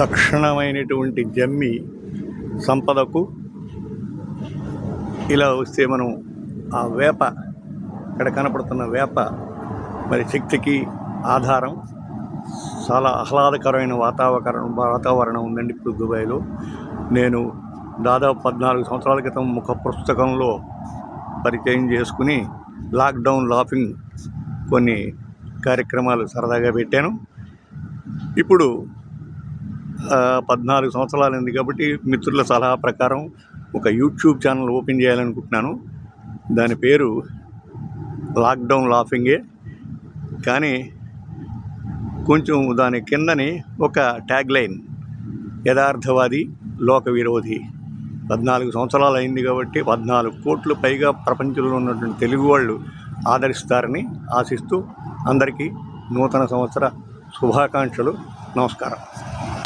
లక్షణమైనటువంటి జమ్మి సంపదకు ఇలా వస్తే మనం ఆ వేప ఇక్కడ కనపడుతున్న వేప మరి శక్తికి ఆధారం. చాలా ఆహ్లాదకరమైన వాతావరణం వాతావరణం ఉందండి ఇప్పుడు దుబాయ్లో. నేను దాదాపు పద్నాలుగు సంవత్సరాల క్రితం ముఖ పుస్తకంలో పరిచయం చేసుకుని లాక్డౌన్ లాఫింగ్ కొన్ని కార్యక్రమాలు సరదాగా పెట్టాను. ఇప్పుడు పద్నాలుగు సంవత్సరాలు అయింది కాబట్టి మిత్రుల సలహా ప్రకారం ఒక యూట్యూబ్ ఛానల్ ఓపెన్ చేయాలనుకుంటున్నాను. దాని పేరు లాక్డౌన్ లాఫింగే. కానీ కొంచెం దాని కిందని ఒక ట్యాగ్ లైన్ యథార్థవాది లోక విరోధి పద్నాలుగు సంవత్సరాలు అయింది కాబట్టి పద్నాలుగు కోట్లు పైగా ప్రపంచంలో ఉన్నటువంటి తెలుగు వాళ్ళు ఆదరిస్తారని ఆశిస్తూ అందరికీ నూతన సంవత్సర శుభాకాంక్షలు. నమస్కారం.